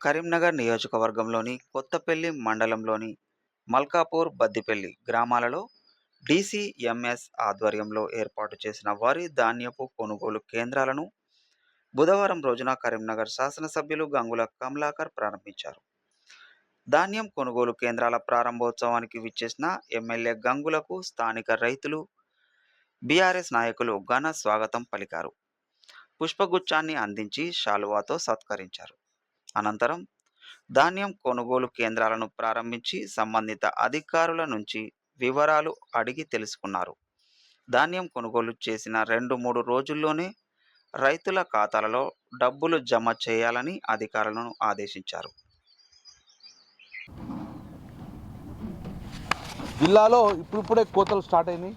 కరీంనగర్ నియోజకవర్గంలోని కొత్తపల్లి మండలంలోని మల్కాపూర్ బద్దిపల్లి గ్రామాలలో డీసీఎంఎస్ ఆధ్వర్యంలో ఏర్పాటు చేసిన వరి ధాన్యపు కొనుగోలు కేంద్రాలను బుధవారం రోజున కరీంనగర్ శాసనసభ్యులు గంగుల కమలాకర్ ప్రారంభించారు. ధాన్యం కొనుగోలు కేంద్రాల ప్రారంభోత్సవానికి విచ్చేసిన ఎమ్మెల్యే గంగులకు స్థానిక రైతులు బీఆర్ఎస్ నాయకులు ఘన స్వాగతం పలికారు. పుష్పగుచ్చాన్ని అందించి శాలువాతో సత్కరించారు. అనంతరం ధాన్యం కొనుగోలు కేంద్రాలను ప్రారంభించి సంబంధిత అధికారుల నుంచి వివరాలు అడిగి తెలుసుకున్నారు. ధాన్యం కొనుగోలు చేసిన రెండు మూడు రోజుల్లోనే రైతుల ఖాతాలలో డబ్బులు జమ చేయాలని అధికారులను ఆదేశించారు. జిల్లాలో ఇప్పుడిప్పుడే కోతలు స్టార్ట్ అయినాయి.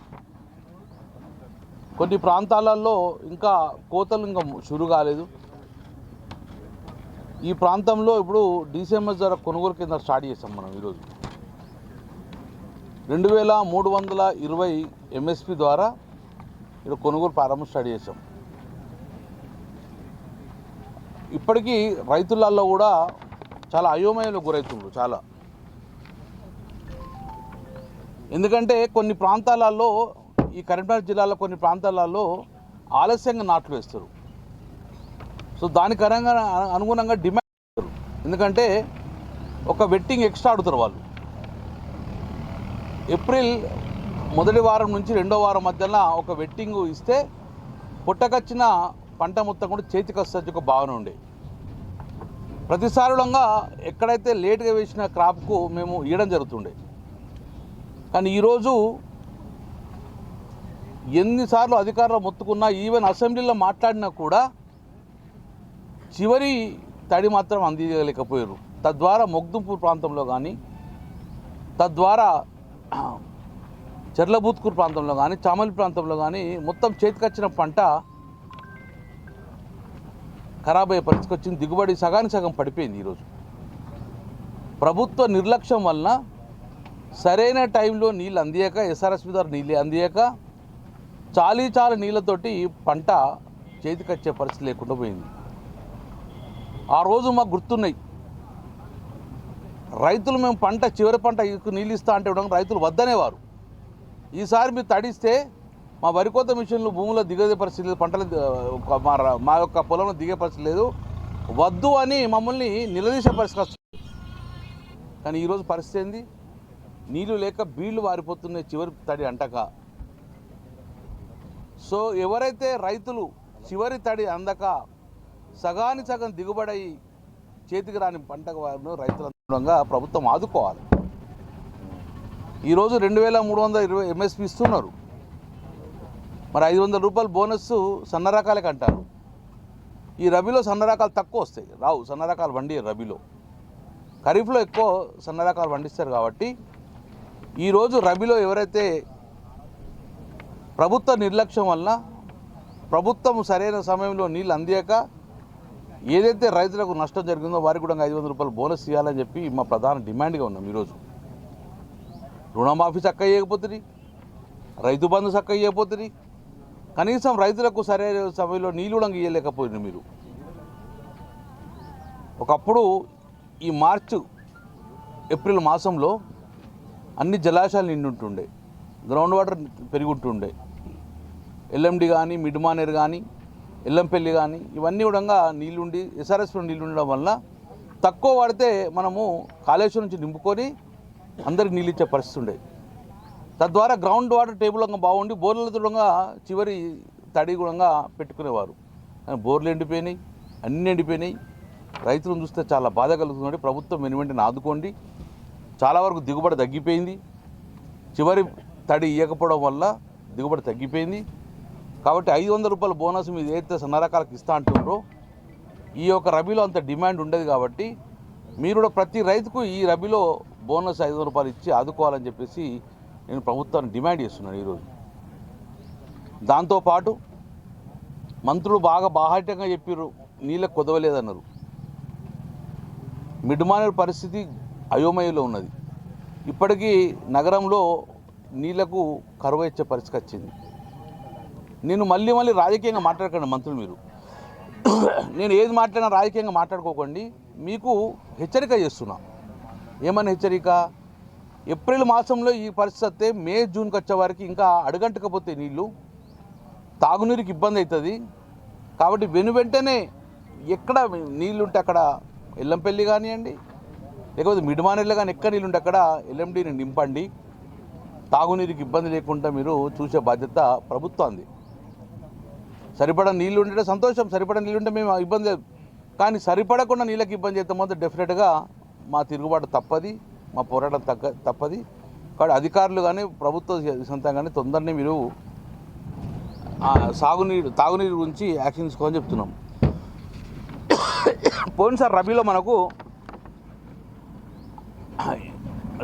కొన్ని ప్రాంతాలలో ఇంకా కోతలు ఇంకా షురు కాలేదు. ఈ ప్రాంతంలో ఇప్పుడు డిసిఎంఎస్ ద్వారా కొనుగోలు కింద స్టార్ట్ చేసాం మనం ఈరోజు. రెండు వేల మూడు వందల ఇరవై ఎంఎస్పి ద్వారా ఇక్కడ కొనుగోలు ప్రారంభం స్టార్ట్ చేసాం. ఇప్పటికీ రైతులలో కూడా చాలా అయోమయంలో గురవుతుండ్రు చాలా. ఎందుకంటే కొన్ని ప్రాంతాలలో ఈ కరీంనగర్ జిల్లాలో కొన్ని ప్రాంతాలలో ఆలస్యంగా నాట్లు వేస్తారు. సో దానికి అనుగుణంగా అనుగుణంగా డిమాండ్ ఎందుకంటే ఒక వెట్టింగ్ ఎక్స్ట్రా ఆడుతారు వాళ్ళు. ఏప్రిల్ మొదటి వారం నుంచి రెండో వారం మధ్యలో ఒక వెట్టింగ్ ఇస్తే పుట్టకొచ్చిన పంట మొత్తం కూడా చేతికి వస్తుంది ఒక భావన ఉండే. ప్రతిసారులంగా ఎక్కడైతే లేట్గా వేసిన క్రాప్కు మేము ఇవ్వడం జరుగుతుండే. కానీ ఈరోజు ఎన్నిసార్లు అధికారులు మొత్తుకున్నా ఈవెన్ అసెంబ్లీలో మాట్లాడినా కూడా చివరి తడి మాత్రం అందించలేకపోయారు. తద్వారా మొగ్దుంపూర్ ప్రాంతంలో కానీ తద్వారా చెర్లబూత్కూర్ ప్రాంతంలో కానీ చామలి ప్రాంతంలో కానీ మొత్తం చేతికొచ్చిన పంట ఖరాబ్ అయ్యే పరిస్థితికి వచ్చింది దిగుబడి సగానికి సగం పడిపోయింది ఈరోజు. ప్రభుత్వ నిర్లక్ష్యం వలన సరైన టైంలో నీళ్ళు అందియక ఎస్ఆర్ఎస్పి ద్వారా నీళ్ళు అందియక చాలీ చాలు నీళ్ళతోటి పంట చేతికొచ్చే పరిస్థితి లేకుండా పోయింది. ఆ రోజు మాకు గుర్తున్నాయి. రైతులు మేము పంట చివరి పంట నీళ్ళు ఇస్తా అంటే ఇవ్వడం రైతులు వద్దనేవారు. ఈసారి మీరు తడిస్తే మా వరి కోత మిషన్లు భూమిలో దిగే పరిస్థితి లేదు పంటలు మా మా యొక్క పొలంలో దిగే పరిస్థితి లేదు. వద్దు అని మమ్మల్ని నిలదీసే పరిస్థితి వస్తుంది. కానీ ఈరోజు పరిస్థితి ఏంది? నీళ్ళు లేక బీళ్ళు వారిపోతున్నాయి చివరి తడి అంటక. సో ఎవరైతే రైతులు చివరి తడి అందక సగాని సగం దిగుబడి చేతికి రాని పంట వారిని రైతుల ప్రభుత్వం ఆదుకోవాలి. ఈరోజు రెండు వేల మూడు వందల ఇరవై ఎంఎస్పి ఇస్తున్నారు. మరి ఐదు వందల రూపాయలు బోనస్ సన్న రకాలకి అంటారు ఈ రబీలో సన్న రకాలు తక్కువ వస్తాయి. రావు సన్న రకాలు వండి రబీలో. ఖరీఫ్లో ఎక్కువ సన్న రకాలు పండిస్తారు కాబట్టి ఈరోజు రబీలో ఎవరైతే ప్రభుత్వ నిర్లక్ష్యం వలన ప్రభుత్వం సరైన సమయంలో నీళ్ళు అందాక ఏదైతే రైతులకు నష్టం జరిగిందో వారికి కూడా ఐదు వందల రూపాయలు బోనస్ ఇవ్వాలని చెప్పి మా ప్రధాన డిమాండ్గా ఉన్నాం ఈరోజు. రుణమాఫీ చక్క ఇవ్వకపోతుంది రైతు బంధు చక్క కనీసం రైతులకు సరైన సమయంలో నీళ్ళు కూడా ఇవ్వలేకపోయింది మీరు. ఒకప్పుడు ఈ మార్చు ఏప్రిల్ మాసంలో అన్ని జలాశయాలు నిండుంటుండే గ్రౌండ్ వాటర్ పెరుగుంటుండే. ఎల్ఎండి కానీ మిడ్ మానేర్ కానీ ఎల్లంపల్లి కానీ ఇవన్నీ కూడా నీళ్ళుండి ఎస్ఆర్ఎస్లో నీళ్ళు ఉండడం వల్ల తక్కువ వాడితే మనము కాళేశ్వరం నుంచి నింపుకొని అందరికి నీళ్ళు ఇచ్చే పరిస్థితి ఉండేది. తద్వారా గ్రౌండ్ వాటర్ టేబుల్ బాగుండి బోర్ల దూరంగా చివరి తడి కూడా పెట్టుకునేవారు. కానీ బోర్లు ఎండిపోయినాయి అన్నీ ఎండిపోయినాయి. రైతులను చూస్తే చాలా బాధ కలుగుతుంది. ప్రభుత్వం వెనువెంటనే ఆదుకోండి. చాలా వరకు దిగుబడి తగ్గిపోయింది. చివరి తడి ఇవ్వకపోవడం వల్ల దిగుబడి తగ్గిపోయింది. కాబట్టి ఐదు వందల రూపాయల బోనస్ మీద ఏదైతే సన్న రకాలకు ఇస్తా అంటున్నారో ఈ యొక్క రబీలో అంత డిమాండ్ ఉండేది కాబట్టి మీరు కూడా ప్రతి రైతుకు ఈ రబీలో బోనస్ ఐదు వందల రూపాయలు ఇచ్చి ఆదుకోవాలని చెప్పేసి నేను ప్రభుత్వాన్ని డిమాండ్ చేస్తున్నాను ఈరోజు. దాంతోపాటు మంత్రులు బాగా బాహాటంగా చెప్పారు నీళ్ళకు కుదవలేదన్నారు. మిడ్మానేరు పరిస్థితి అయోమయంలో ఉన్నది. ఇప్పటికీ నగరంలో నీళ్ళకు కరువు ఇచ్చే పరిస్థితి వచ్చింది. నేను మళ్ళీ మళ్ళీ రాజకీయంగా మాట్లాడకండి మంత్రులు మీరు. నేను ఏది మాట్లాడినా రాజకీయంగా మాట్లాడుకోకండి. మీకు హెచ్చరిక చేస్తున్నా. ఏమని హెచ్చరిక? ఏప్రిల్ మాసంలో ఈ పరిస్థితి వస్తే మే జూన్కి వచ్చే వారికి ఇంకా అడుగంటకపోతే నీళ్ళు. తాగునీరుకి ఇబ్బంది అవుతుంది. కాబట్టి వెను వెంటనే ఎక్కడ నీళ్ళు ఉంటే అక్కడ ఎల్లంపల్లి కానివ్వండి లేకపోతే మిడిమానేళ్ళు కానీ ఎక్కడ నీళ్ళు ఉంటే అక్కడ ఎల్ఎండిని నింపండి. తాగునీరుకి ఇబ్బంది లేకుండా మీరు చూసే బాధ్యత ప్రభుత్వాన్ని సరిపడా నీళ్ళు ఉంటే సంతోషం సరిపడా నీళ్ళు ఉంటే మేము ఇబ్బంది లేదు. కానీ సరిపడకుండా నీళ్ళకి ఇబ్బంది చేస్తాం మాత్రం డెఫినెట్గా మా తిరుగుబాటు తప్పది మా పోరాటం తగ్గ తప్పది. కాబట్టి అధికారులు కానీ ప్రభుత్వ సొంతం కానీ తొందరనే మీరు సాగునీరు తాగునీరు గురించి యాక్షన్ తీసుకోమని చెప్తున్నాం. పోయినసారి రబీలో మనకు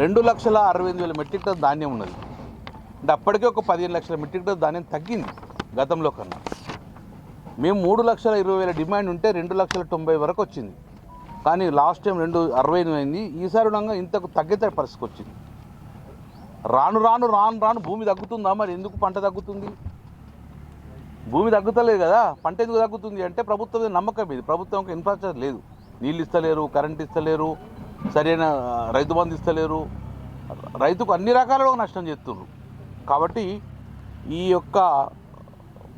రెండు లక్షల అరవై ఎనిమిది వేల మెట్రిక్ టన్ ధాన్యం ఉన్నది. అంటే అప్పటికే ఒక పదిహేను లక్షల మెట్రిక్ టన్ ధాన్యం తగ్గింది గతంలో కన్నా. మేము మూడు లక్షల ఇరవై వేల డిమాండ్ ఉంటే రెండు లక్షల తొంభై వరకు వచ్చింది. కానీ లాస్ట్ టైం రెండు అరవై ఎనిమిది అయింది. ఈసారి ఇంతకు తగ్గితే పరిస్థితికి వచ్చింది. రాను రాను రాను రాను భూమి తగ్గుతుందా మరి? ఎందుకు పంట తగ్గుతుంది? భూమి తగ్గుతలేదు కదా? పంట ఎందుకు తగ్గుతుంది అంటే ప్రభుత్వం నమ్మకం ఇది ప్రభుత్వం ఇన్ఫ్రాస్ట్రక్చర్ లేదు. నీళ్ళు ఇస్తలేరు కరెంట్ ఇస్తలేరు సరైన రైతు బంధు ఇస్తలేరు. రైతుకు అన్ని రకాలుగా నష్టం చేస్తున్నారు కాబట్టి ఈ యొక్క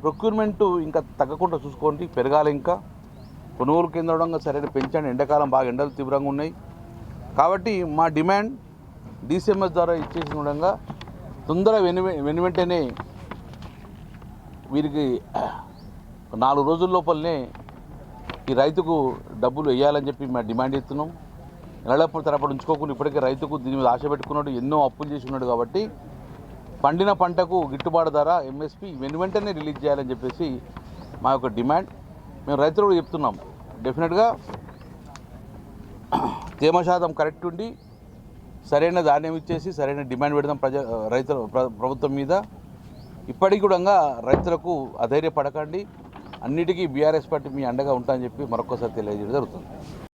ప్రొక్యూర్మెంట్ ఇంకా తగ్గకుండా చూసుకోండి పెరగాలి ఇంకా. కొనుగోలు కేంద్రంగా సరైన పెంచండి. ఎండాకాలం బాగా ఎండలు తీవ్రంగా ఉన్నాయి. కాబట్టి మా డిమాండ్ డిసిఎంఎస్ ద్వారా ఇచ్చేసిన విధంగా తొందర వెను వెను వెంటనే వీరికి నాలుగు రోజుల లోపలనే ఈ రైతుకు డబ్బులు వేయాలని చెప్పి మేము డిమాండ్ చేస్తున్నాం. నెలప్పుడు తరపడి ఉంచుకోకుండా ఇప్పటికే రైతుకు దీని మీద ఆశ పెట్టుకున్నాడు. ఎన్నో అప్పులు చేసి ఉన్నాడు కాబట్టి పండిన పంటకు గిట్టుబాటు ధర ఎంఎస్పి వెను వెంటనే రిలీజ్ చేయాలని చెప్పేసి మా యొక్క డిమాండ్. మేము రైతులు కూడా చెప్తున్నాం. డెఫినెట్గా తేమ శాతం కరెక్ట్ ఉండి సరైన ధాన్యం ఇచ్చేసి సరైన డిమాండ్ పెడదాం ప్రజ రైతుల ప్ర- ప్రభుత్వం మీద. ఇప్పటికి కూడా రైతులకు అధైర్యపడకండి. అన్నిటికీ బీఆర్ఎస్ పార్టీ మీ అండగా ఉంటా అని చెప్పి మరొకసారి తెలియజేయడం జరుగుతుంది.